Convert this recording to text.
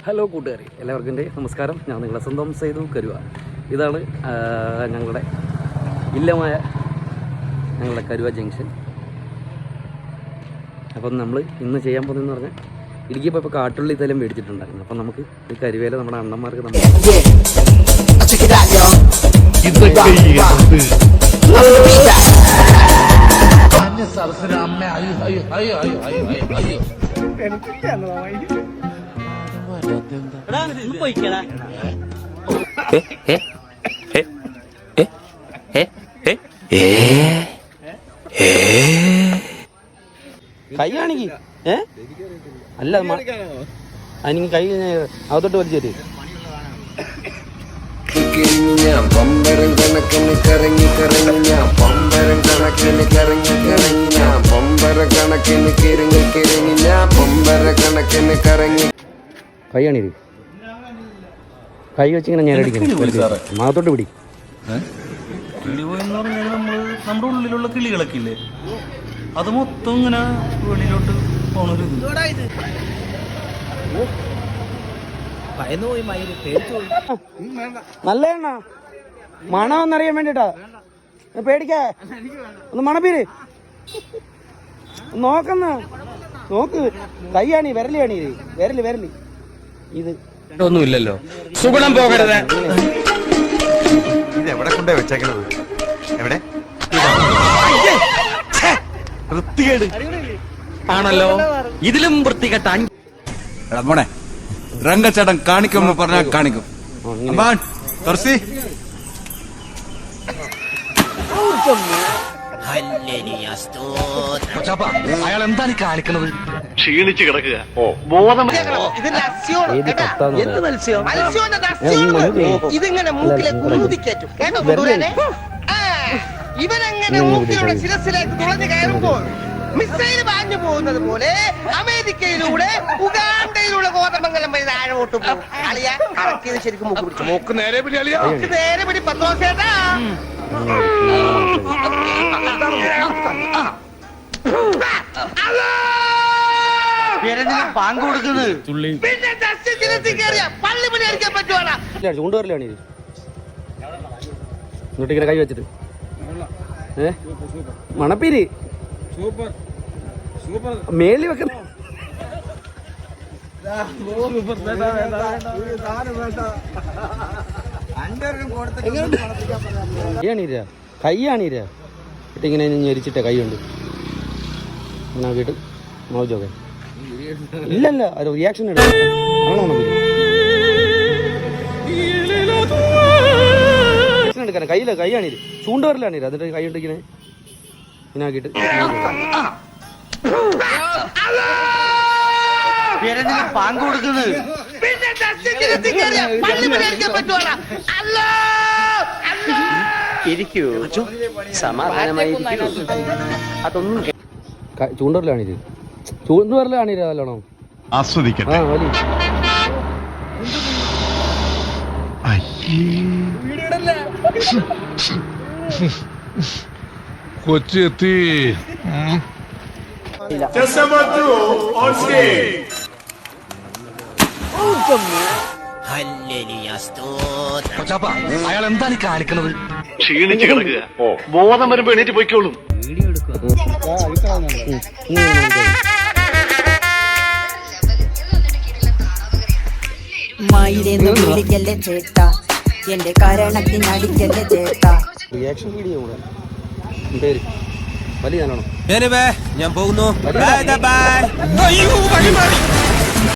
Hello കൂട്ടുകാരി എല്ലാവർക്കും എന്റെ നമസ്കാരം ഞാൻ നിങ്ങളെ സ്വന്തം സൈതു കരുവ ഇതാണ് ഞങ്ങളുടെ ഇല്ലമായ ഞങ്ങളുടെ കരുവ ജംഗ്ഷൻ അപ്പം നമ്മൾ ഇന്ന് ചെയ്യാൻ പോകുന്നതെന്ന് പറഞ്ഞാൽ ഇടുക്കി ഇപ്പോൾ കാട്ടുള്ളി തലം മേടിച്ചിട്ടുണ്ടായിരുന്നു അപ്പം നമുക്ക് ഈ കരുവേല നമ്മുടെ അണ്ണന്മാർക്ക് നമ്മൾ സരസിന് അമ്മ അയ്യോ അയ്യോ അയ്യോ അയ്യോ അയ്യോ അയ്യോ കൈ കാണിക്ക് ഏ? അല്ല അതിന് കൈ അകത്തോട്ട് വലിച്ചേരി പമ്പരം കണക്കിന് കറങ്ങി ഞാൻ പമ്പരം കണക്കിന് കറങ്ങി കറങ്ങി ഞാൻ പമ്പര കണക്കിന് കിരങ്ങി കിരങ്ങി ഞാൻ പമ്പര കണക്കിന് കറങ്ങി. കൈ കാണിക്ക് കൈ വെച്ചിങ്ങനെ ഞാൻ അടിക്കുന്നു. മാത്തോട്ട് പിടി. പറഞ്ഞാൽ നമ്മൾ നമ്മുടെ ഉള്ളിലുള്ള കിളികളൊക്കെ ഇല്ലേ? അത് മൊത്തം ഇങ്ങനെ വെളിയിലോട്ട് പോണൊരു ഇത്. നല്ല എണ്ണ. മണമെന്നറിയാൻ വേണ്ടിട്ടാ. പേടിക്കാ. ഒന്ന് മണപ്പീര്. നോക്കുന്ന നോക്ക് കൈയാണി വിരലിയാണി ഇത്. വിരൽ വിരൽ. ഇത് ഒന്നുമില്ലല്ലോ സുഗുണം പോകരുത്. ഇത് എവിടെ കൊണ്ടേ വെച്ചേക്കണത്? എവിടെ? വൃത്തികേട്. ആണല്ലോ. ഇതിലും വൃത്തികെട്ട മോനെ രംഗച്ചേട്ടൻ കാണിക്കുമെന്ന് പറഞ്ഞാൽ കാണിക്കും. തുറസി. അയാൾ എന്താണ് കാണിക്കുന്നത് കാണിക്കണത്? ഏത് കിടക്കുക ഇതിങ്ങനെ മൂക്കിലെ കേട്ടോ? ആ, ഇവനങ്ങനെ. ശിരസിലേക്ക് തുളഞ്ഞു കയറുമ്പോൾ മിസൈൽ പാഞ്ഞു പോകുന്നത് പോലെ അമേരിക്കയിലൂടെ ഉഗാണ്ടയിലൂടെ കോതമംഗലം വഴി താഴോട്ട് പോകും. അളിയ ശരിക്കും മൂക്ക് പിടിച്ചു. മൂക്ക് നേരെ പിടി അളിയ. നേരെ പിടി പത്തോസേട്ടാ എന്നിട്ട് ഇങ്ങനെ കൈ വെച്ചിട്ട്. ഏ? മണപ്പീര്? മേളി വെക്കുന്ന കൈയാണീര? കൈയാണീര? എന്നിട്ട് ഇങ്ങനെ ഞെരിച്ചിട്ട കൈ ഉണ്ട് എന്നാ ആക്കിയിട്ട് മോജോക്കെ ഇല്ലല്ല ഒരു റിയാക്ഷൻ എടുക്കണം റിയാക്ഷൻ എടുക്കാൻ കയ്യില കൈയാണിത്. ചൂണ്ടുവരലാണിത് അതിന്റെ കൈ ഉണ്ടെങ്കിൽ ഇതിനാക്കിട്ട് പാങ്ക് കൊടുക്കുന്നത്? ഇരിക്കൂ. സമാധാനമായി അതൊന്നും ചൂണ്ടുവരലാണിത് കാണില്ല നല്ലോണം. ആസ്വദിക്കട്ടെ. കൊച്ചി എത്തി അയാൾ എന്താണ് ഈ കാണിക്കണത്? മയിലെന്നും വിളിക്കല്ലേ ചേട്ട? എന്റെ കരണത്തിനടിക്കല്ലേ ചേട്ട? റിയാക്ഷൻ വീഡിയോ കൂടെ. പേര്. വലിയ നല്ലോണം ഞാൻ പോകുന്നു. വലിയ